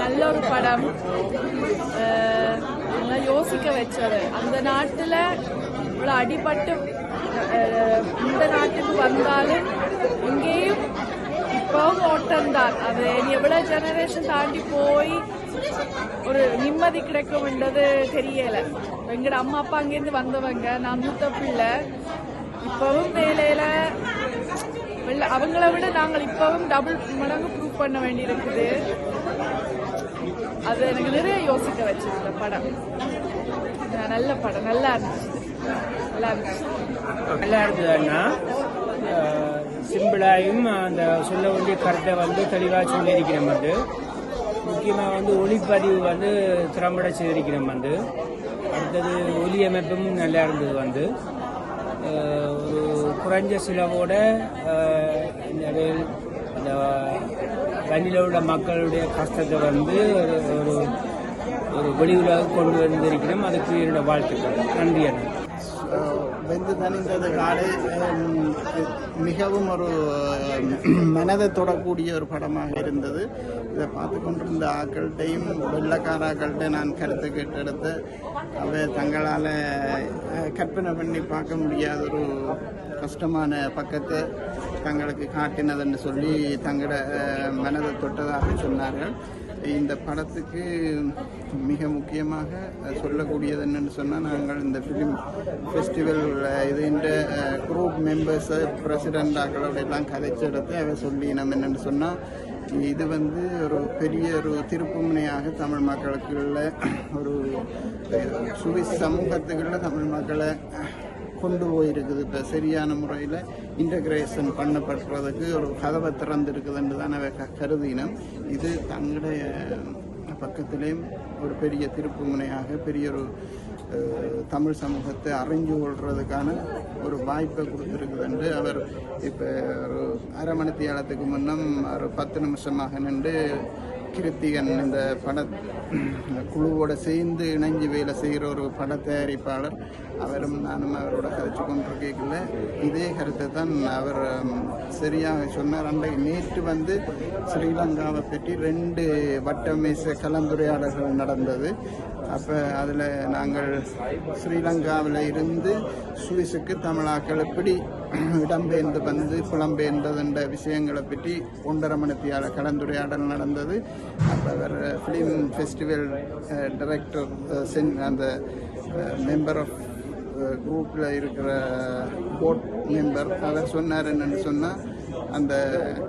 நல்ல ஒரு படம் நல்லா யோசிக்க வச்சது. அந்த நாட்டில் இவ்வளோ அடிபட்டு இந்த நாட்டுக்கு வந்தாலும் இங்கேயும் இப்பவும் ஓட்டம்தான் அது இனி எவ்வளோ ஜெனரேஷன் தாண்டி போய் ஒரு நிம்மதி கிடைக்கும்ன்றது தெரியல. எங்கட அம்மா அப்பா அங்கேருந்து வந்தவங்க நான் மூத்த பிள்ளை. இப்பவும் வேலையில அவங்கள விட நாங்கள் இப்பவும் டபுள் மடங்கு ப்ரூவ் பண்ண வேண்டியிருக்குது. அது எனக்கு நிறைய யோசிக்க வச்சிருந்த படம். நல்ல படம் நல்லா இருந்துச்சு. நல்லா இருந்துச்சு. நல்லா இருந்ததுன்னா சிம்பிளாயும் அந்த சொல்ல வேண்டிய கருத்தை வந்து தெளிவாக சொல்லியிருக்கிற வந்து. முக்கியமாக வந்து ஒளிப்பதிவு வந்து திறம்பட செய்திருக்கிறோம் வந்து. அடுத்தது ஒலி அமைப்பும் நல்லா இருந்தது வந்து. ஒரு குறைஞ்ச செலவோட இந்த அந்த வண்டியில் உள்ள மக்களுடைய கஷ்டத்தை வந்து ஒரு ஒரு ஒரு வெளி உலக கொண்டு வந்திருக்கிறோம். அதுக்கு என்னோட வாழ்த்துக்கள். நன்றி அண்ணன் வெந்து தணிந்தது காடு மிகவும் ஒரு மனதை தொடக்கூடிய ஒரு படமாக இருந்தது. இதை பார்த்து கொண்டிருந்த ஆக்கள்கிட்டையும் வெள்ளக்கார ஆக்கள்கிட்ட நான் கருத்து கேட்டெடுத்து அவை தங்களால் கற்பனை பண்ணி பார்க்க முடியாத ஒரு கஷ்டமான பக்கத்தை தங்களுக்கு காட்டினதுன்னு சொல்லி தங்களோட மனதை தொட்டதாக சொன்னார்கள். இந்த படத்துக்கு மிக முக்கியமாக சொல்லக்கூடியது என்னென்னு சொன்னால் நாங்கள் இந்த ஃபிலிம் ஃபெஸ்டிவல் இதுன்ற குரூப் மெம்பர்ஸை பிரசிடெண்ட் எல்லாம் கதைச்செடுத்து அதை சொல்லி நம்ம என்னென்னு சொன்னால் இது வந்து ஒரு பெரிய ஒரு திருப்புமுனையாக தமிழ் மக்களுக்குள்ள ஒரு சுவிஸ் சமூகத்துக்குள்ள தமிழ் மக்களை கொண்டு போயிருக்குது இப்போ சரியான முறையில் இன்டகிரேஷன் பண்ணப்படுறதுக்கு ஒரு கதவை திறந்திருக்குதுன்னு தான் அவை க- இது தங்களுடைய பக்கத்திலேயும் ஒரு பெரிய திருப்பு முனையாக பெரிய ஒரு தமிழ் சமூகத்தை அறிஞ்சு கொள்றதுக்கான ஒரு வாய்ப்பை கொடுத்துருக்குது என்று அவர் இப்போ ஒரு அரை மணித்தியாலத்துக்கு முன்னம் ஒரு பத்து நிமிஷமாக நின்று கிருத்திகன் இந்த பட குழுவோட சேர்ந்து இணைஞ்சு வேலை செய்கிற ஒரு பட தயாரிப்பாளர். அவரும் நானும் அவரோட கதைச்சு கொண்டிருக்கல இதே கருத்தை தான் அவர் சரியாக சொன்னார். அன்றைக்கு நேற்று வந்து ஸ்ரீலங்காவை பற்றி ரெண்டு வட்டமேச கலந்துரையாடல்கள் நடந்தது. அப்போ அதில் நாங்கள் ஸ்ரீலங்காவில் இருந்து சுவிஸுக்கு தமிழாக்கள் எப்படி இடம்பெயர்ந்து வந்து புலம்பெயர்ந்ததுன்ற விஷயங்களை பற்றி ஒன்றரை மணித்தியால் கலந்துரையாடல் நடந்தது. அப்போ அவர் ஃபிலிம் ஃபெஸ்டிவல் டைரக்டர் சென் அந்த மெம்பர் ஆஃப் குரூப்பில் இருக்கிற போர்ட் மெம்பர் அவர் சொன்னார் என்னன்னு சொன்னால் அந்த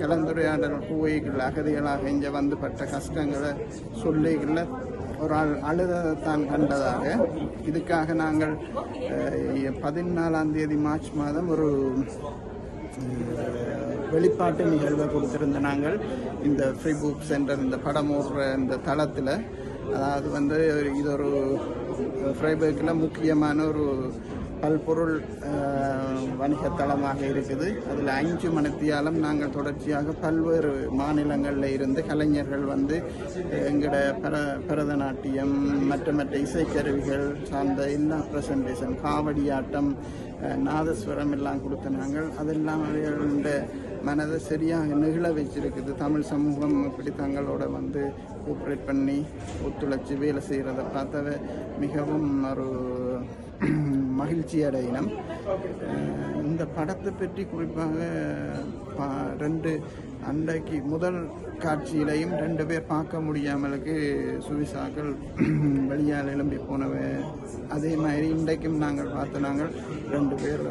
கலந்துரையாடல் பூவைகள் அகதிகளாக இங்கே வந்து பட்ட கஷ்டங்களை சொல்லிகளில் ஒரு ஆள் அழுதத்தான் கண்டதாக. இதுக்காக நாங்கள் பதினாலாம் தேதி மார்ச் மாதம் ஒரு வெளிப்பாட்டு நிகழ்வை கொடுத்திருந்த நாங்கள் இந்த ஃப்ரீ புக் சென்டர் இந்த படம் ஓடுற இந்த தளத்தில். அதாவது வந்து இது ஒரு ஃப்ரைபர்க்கில் முக்கியமான ஒரு பல்பொருள் வணிகத்தளமாக தளமாக இருக்குது. அதில் அஞ்சு மணித்தியாலம் நாங்கள் தொடர்ச்சியாக பல்வேறு மாநிலங்களில் இருந்து கலைஞர்கள் வந்து எங்களோட பர பரதநாட்டியம் மற்ற மற்ற இசைக்கருவிகள் சார்ந்த எல்லா ப்ரெசன்டேஷன் காவடி ஆட்டம் நாதஸ்வரம் எல்லாம் கொடுத்த நாங்கள். அதெல்லாம் அவர்களுடைய மனதை சரியாக நிகழ வச்சிருக்குது. தமிழ் சமூகம் இப்படி தங்களோட வந்து கோஆப்ரேட் பண்ணி ஒத்துழைச்சி வேலை செய்கிறத பார்த்தவ மிகவும் ஒரு மகிழ்ச்சி அடையினம். இந்த படத்தை பற்றி குறிப்பாக பா- ரெண்டு அன்றைக்கு முதல் காட்சியிலையும் ரெண்டு பேர் பார்க்க முடியாமலுக்கு சுவிசாக்கள் வெளியால் எழும்பி போனவை அதே மாதிரி இன்றைக்கும் நாங்கள் பார்த்த நாங்கள் ரெண்டு பேர்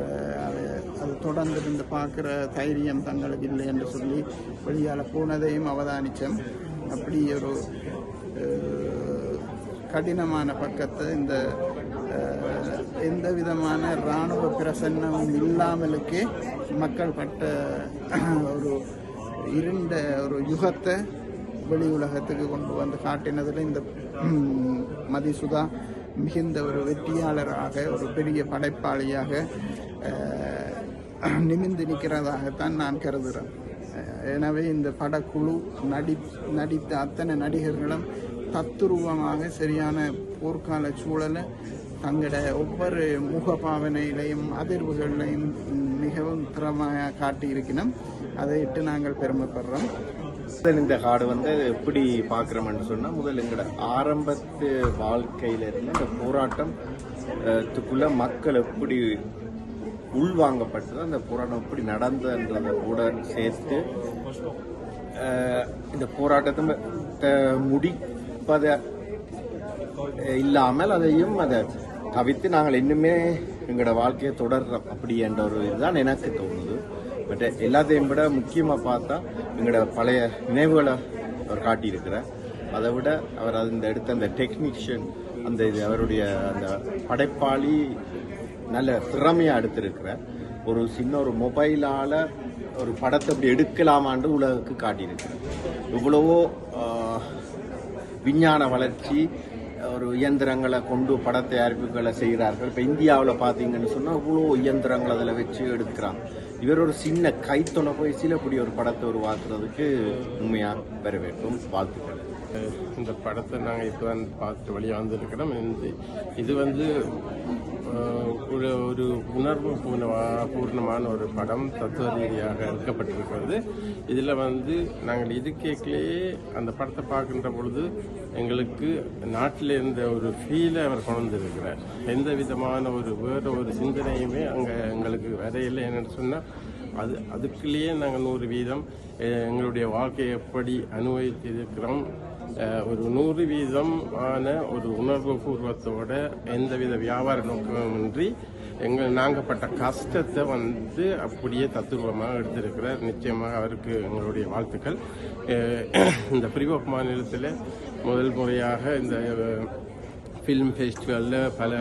அதை அது தொடர்ந்து இருந்து பார்க்குற தைரியம் தங்களுக்கு இல்லை என்று சொல்லி வெளியால் போனதையும் அவதானித்தோம். அப்படி ஒரு கடினமான பக்கத்தை இந்த எந்த விதமான இராணுவ பிரசன்னமும் இல்லாமலுக்கே மக்கள் பட்ட ஒரு இருண்ட ஒரு யுகத்தை வெளி உலகத்துக்கு கொண்டு வந்து காட்டினதில் இந்த மதிசுதா மிகுந்த ஒரு வெற்றியாளராக ஒரு பெரிய படைப்பாளியாக நிமிந்து நிமிர்ந்து நிற்கிறதாகத்தான் நான் கருதுகிறேன் எனவே இந்த படக்குழு நடி நடித்த அத்தனை நடிகர்களும் தத்துருவமாக சரியான போர்க்கால சூழலை தங்களோட ஒவ்வொரு முகபாவனையிலையும் அதிர்வுகளையும் மிகவும் திறமையாக காட்டியிருக்கணும். அதை இட்டு நாங்கள் பெருமைப்படுறோம். முதல் இந்த காடு வந்து எப்படி பார்க்குறோம்னு சொன்னால் முதல் எங்களோட ஆரம்பத்து வாழ்க்கையிலிருந்து இந்த போராட்டத்துக்குள்ள மக்கள் எப்படி உள்வாங்கப்பட்டது அந்த போராட்டம் எப்படி நடந்ததுன்றதை கூட சேர்த்து இந்த போராட்டத்தை த- முடிப்பதை இல்லாமல் அதையும் அதை தவித்து நாங்கள் இன்னுமே எங்களோட வாழ்க்கையை தொடர்றோம் அப்படி என்ற ஒரு இதுதான் எனக்கு தோணுது. பட் எல்லாத்தையும் விட முக்கியமாக பார்த்தா எங்களோட பழைய நினைவுகளை அவர் காட்டியிருக்கிறார். அதை விட அவர் அது இந்த எடுத்த அந்த டெக்னீஷியன் அந்த இது அவருடைய அந்த படைப்பாளி நல்ல திறமையாக எடுத்திருக்கிறார் ஒரு சின்ன ஒரு மொபைலால் ஒரு படத்தை அப்படி எடுக்கலாமான்னு உலகுக்கு காட்டியிருக்கிறார். இவ்வளவோ விஞ்ஞான வளர்ச்சி ஒரு இயந்திரங்களை கொண்டு பட தயாரிப்புகளை செய்கிறார்கள். இப்போ இந்தியாவில் பார்த்தீங்கன்னு சொன்னால் இவ்வளோ இயந்திரங்கள் அதில் வச்சு எடுக்கிறாங்க. இவர் ஒரு சின்ன கைத்தொலை வயசில் இப்படி ஒரு படத்தை உருவாக்குறதுக்கு உண்மையாக வேண்டும். வாழ்த்துக்கள். இந்த படத்தை நாங்கள் இப்போ பார்த்து வெளியாக வந்திருக்கிறோம். இந்த இது வந்து ஒரு ஒரு உணர்வு பூர்ணமா- பூர்ணமான ஒரு படம் தத்துவ ரீதியாக எடுக்கப்பட்டிருக்கிறது. இதில் வந்து நாங்கள் இது கேட்கலையே அந்த படத்தை பார்க்கின்ற பொழுது எங்களுக்கு நாட்டில் இருந்த ஒரு ஃபீலை அவர் கொண்டிருக்கிறார் எந்த விதமான ஒரு வேறு ஒரு சிந்தனையுமே அங்கே எங்களுக்கு வரையில்லை என்னென்னு சொன்னால் அது அதுக்குள்ளேயே நாங்கள் நூறு வீதம் எங்களுடைய வாழ்க்கையை எப்படி அனுபவித்திருக்கிறோம் ஒரு நூறு வீதம் ஆன ஒரு உணர்வு பூர்வத்தோட எந்தவித வியாபார நோக்கமின்றி எங்கள் நாங்கப்பட்ட கஷ்டத்தை வந்து அப்படியே தத்துருவமாக எடுத்திருக்கிறார் நிச்சயமாக அவருக்கு எங்களுடைய வாழ்த்துக்கள். இந்த பிரிவப் மாநிலத்தில் முதல் முறையாக இந்த ஃபிலிம் ஃபெஸ்டிவலில் பல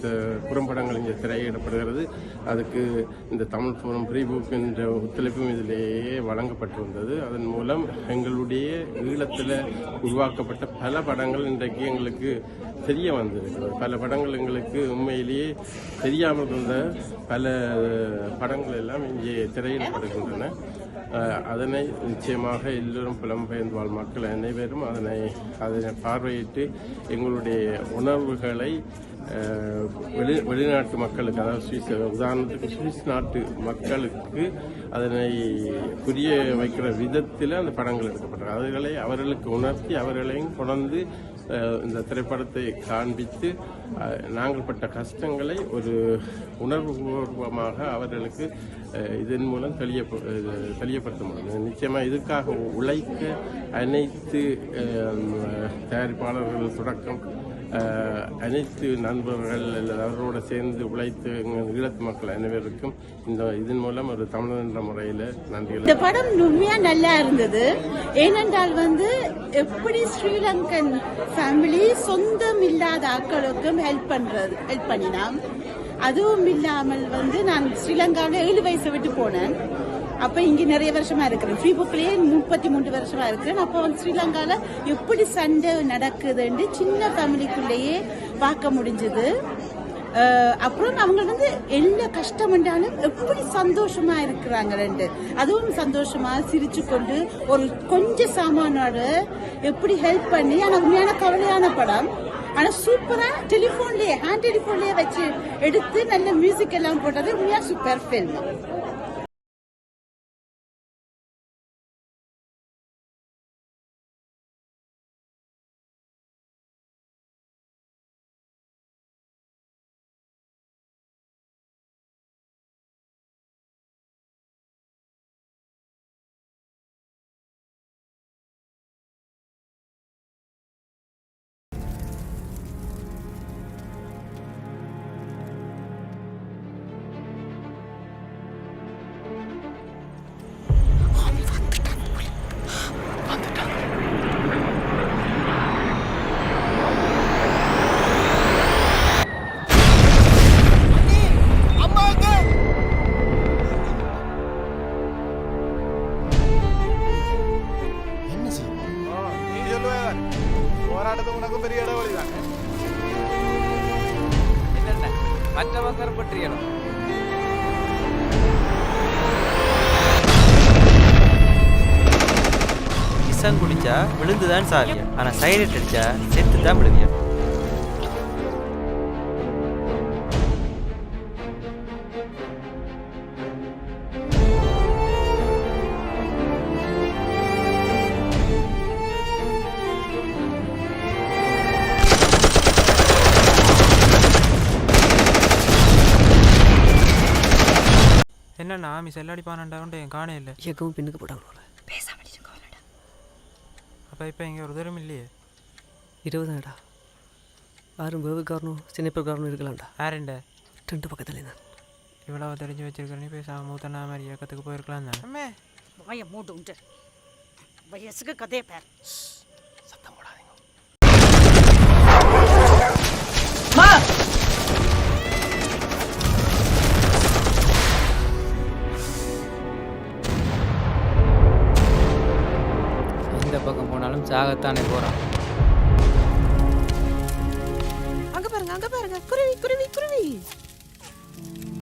த- குறும்படங்கள் இங்கே திரையிடப்படுகிறது. அதுக்கு இந்த தமிழ் ஃபோரம் ஃப்ரீ புக் என்ற ஒத்துழைப்பும் இதிலேயே வழங்கப்பட்டு வந்தது அதன் மூலம் எங்களுடைய ஈழத்தில் உருவாக்கப்பட்ட பல படங்கள் இன்றைக்கு எங்களுக்கு தெரிய வந்திருக்கிறது பல படங்கள் எங்களுக்கு உண்மையிலேயே தெரியாமல் இருந்த பல படங்கள் எல்லாம் இங்கே திரையிடப்படுகின்றன அதனை நிச்சயமாக எல்லோரும் புலம்பெயர்ந்து வாழ் மக்கள் அனைவரும் அதனை அதனை பார்வையிட்டு எங்களுடைய உணர்வுகளை வெளி வெளிநாட்டு மக்களுக்கு அதாவது சுவிஸ் உதாரணத்துக்கு சுவிஸ் நாட்டு மக்களுக்கு அதனை புரிய வைக்கிற விதத்தில் அந்த படங்கள் எடுக்கப்பட்டது அதுகளை அவர்களுக்கு உணர்த்தி அவர்களையும் கொண்டு இந்த திரைப்படத்தை காண்பித்து நாங்கள் பட்ட கஷ்டங்களை ஒரு உணர்வுபூர்வமாக அவர்களுக்கு இதன் மூலம் தெளிய தெளியப்படுத்த முடியும். நிச்சயமாக இதுக்காக உழைக்க அனைத்து தயாரிப்பாளர்கள் தொடக்கம் அனைத்து நண்பர்கள் அல்லது அவரோட சேர்ந்து உழைத்து எங்கள் ஈழத்து மக்கள் அனைவருக்கும் இந்த இதன் மூலம் ஒரு தமிழர் என்ற முறையில் நன்றி இந்த படம் உண்மையா நல்லா இருந்தது. ஏனென்றால் வந்து எப்படி ஸ்ரீலங்கன் ஃபேமிலி சொந்தம் இல்லாத ஆட்களுக்கும் ஹெல்ப் பண்றது ஹெல்ப் பண்ணினான். அதுவும் இல்லாமல் வந்து நான் ஸ்ரீலங்காவில் ஏழு வயசு விட்டு போனேன். அப்போ இங்கே நிறைய வருஷமா இருக்கிறேன். ஃப்ரீ புக்லேயே முப்பத்தி மூன்று வருஷமா இருக்கிறேன். அப்போ வந்து ஸ்ரீலங்காவில் எப்படி சண்டை நடக்குதுன்னு சின்ன ஃபேமிலிக்குள்ளேயே பார்க்க முடிஞ்சது. அப்புறம் அவங்க வந்து என்ன கஷ்டம் என்றாலும் எப்படி சந்தோஷமா இருக்கிறாங்க ரெண்டு. அதுவும் சந்தோஷமா சிரிச்சு கொண்டு ஒரு கொஞ்சம் சாமானோட எப்படி ஹெல்ப் பண்ணி ஆனால் உண்மையான கவலையான படம். ஆனால் சூப்பராக டெலிஃபோன்லேயே ஹேண்ட் டெலிஃபோன்லேயே வச்சு எடுத்து நல்ல மியூசிக் எல்லாம் போட்டது. உண்மையாக சூப்பர் ஃபில்ம் போராட்டத்துக்கு உனக்கும் பெரிய இடைவெளி தான் என்னென்ன மற்றவங்க பற்றியலும் விஷம் குடிச்சா விழுந்துதான் சாவியா ஆனா சைலண்ட் அடிச்சா செத்து தான் விழுவியா என்னண்ணா ஆமி செல்லடிப்பானண்டாவுண்டு என் காணே இல்லை. இயக்கவும் பின்னுக்கு போட்டாங்க அப்போ இப்போ இங்கே ஒரு தரம் இல்லையே? இருபதாடா யாரும் வேவுக்காரனும் சின்னப்பக்காரனும் இருக்கலாம்டா. யாருண்ட ரெண்டு பக்கத்துல தான். இவ்வளவு தெரிஞ்சு வச்சிருக்க நீ பேசாம மூத்தண்ணா மாதிரி இயக்கத்துக்கு போயிருக்கலாம் தானே? மூட்டு உண்டு. வயசுக்கு கதையை பேர். எந்த போகிறான்